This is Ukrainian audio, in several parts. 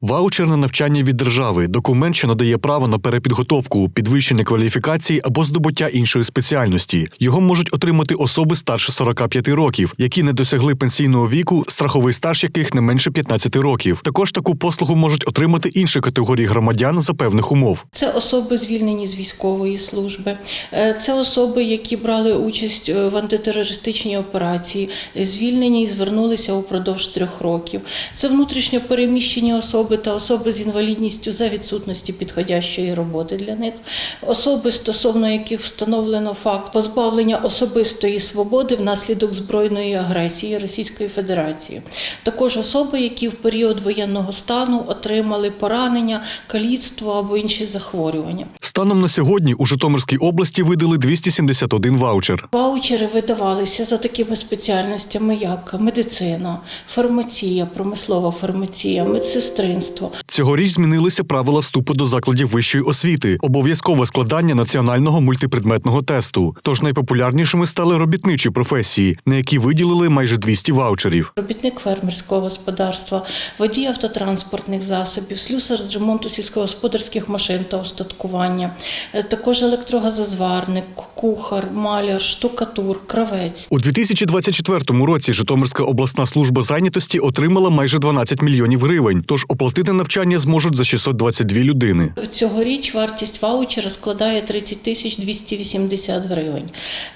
Ваучер на навчання від держави документ, що надає право на перепідготовку, підвищення кваліфікації або здобуття іншої спеціальності. Його можуть отримати особи старше 45 років, які не досягли пенсійного віку, страховий стаж яких не менше 15 років. Також таку послугу можуть отримати інші категорії громадян за певних умов. Це особи звільнені з військової служби, Е, це особи, які брали участь е, в антитерористичній операції, звільнені і звернулися упродовж трьох років. Це внутрішньо переміщені особи та особи з інвалідністю за відсутності підходящої роботи для них, особи, стосовно яких встановлено факт позбавлення особистої свободи внаслідок збройної агресії Російської Федерації. Також особи, які в період воєнного стану отримали поранення, каліцтво або інші захворювання. Станом на сьогодні у Житомирській області видали 271 ваучер. Ваучери видавалися за такими спеціальностями, як медицина, фармація, промислова фармація, медсестринство. Цьогоріч змінилися правила вступу до закладів вищої освіти, обов'язкове складання національного мультипредметного тесту. Тож найпопулярнішими стали робітничі професії, на які виділили майже 200 ваучерів. Робітник фермерського господарства, водій автотранспортних засобів, слюсар з ремонту сільськогосподарських машин та устаткування, е, також електрогазозварник, кухар, маляр, штукатур, кравець. У 2024 році Житомирська обласна служба зайнятості отримала майже 12 мільйонів гривень. Тож оплатити навчання зможуть за 622 людини. Цьогоріч вартість ваучера складає 30 тисяч 280 гривень.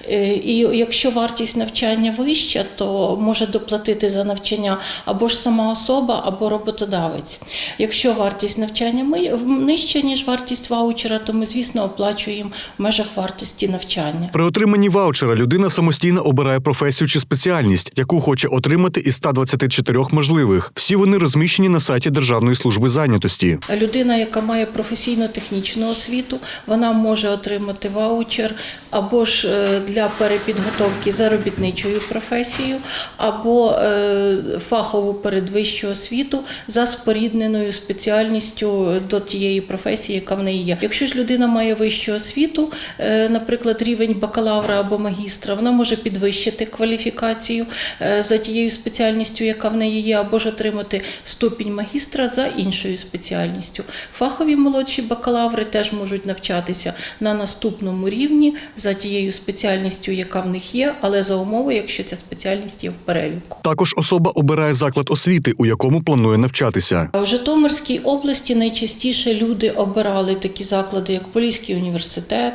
Е, І якщо вартість навчання вища, то може доплатити за навчання або ж сама особа, або роботодавець. Якщо вартість навчання нижча, ніж вартість ваучера, то ми, звісно, оплачуємо в межах вартості навчання. При отриманні ваучера людина самостійно обирає професію чи спеціальність, яку хоче отримати із 124 можливих. Всі вони розміщені на сайті Державної служби зайнятості. Людина, яка має професійно-технічну освіту, вона може отримати ваучер або ж е, для перепідготовки за робітничою професією, або е, фахову передвищу освіту за спорідненою спеціальністю до тієї професії, яка в неї є. Якщо ж людина має вищу освіту, е, наприклад, рівень бакалавра або магістра, вона може підвищити кваліфікацію е, за тією спеціальністю, яка в неї є, або ж отримати ступінь магістра за іншою спеціальністю. Фахові молодші бакалаври теж можуть навчатися на наступному рівні за тією спеціальністю, яка в них є, але за умови, якщо ця спеціальність є в переліку. Також особа обирає заклад освіти, у якому планує навчатися. В Житомирській області найчастіше люди обирали такі заклади, як Поліський університет,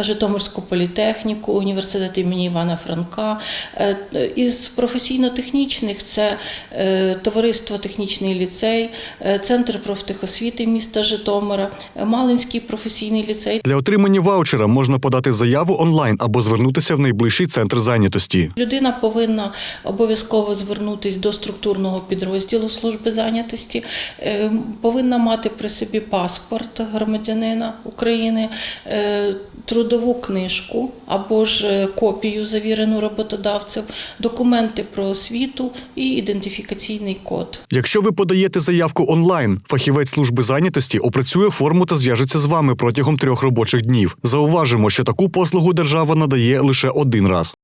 Житомирську політехніку, університет імені Івана Франка. Е, Із професійно-технічних це е, товариство Технічний ліцей, е, Центр профтехосвіти міста Житомира, Малинський професійний ліцей. Для отримання ваучера можна подати заяву онлайн або звернутися в найближчий центр зайнятості. Людина повинна обов'язково звернутися до структурного підрозділу служби зайнятості, повинна мати при собі паспорт громадянина України, трудову книжку або ж е, копію завірену роботодавцем, документи про освіту і ідентифікаційний код. Якщо ви подаєте заявку онлайн, фахівець служби зайнятості опрацює форму та зв'яжеться з вами протягом трьох робочих днів. Зауважимо, що таку послугу держава надає лише один раз.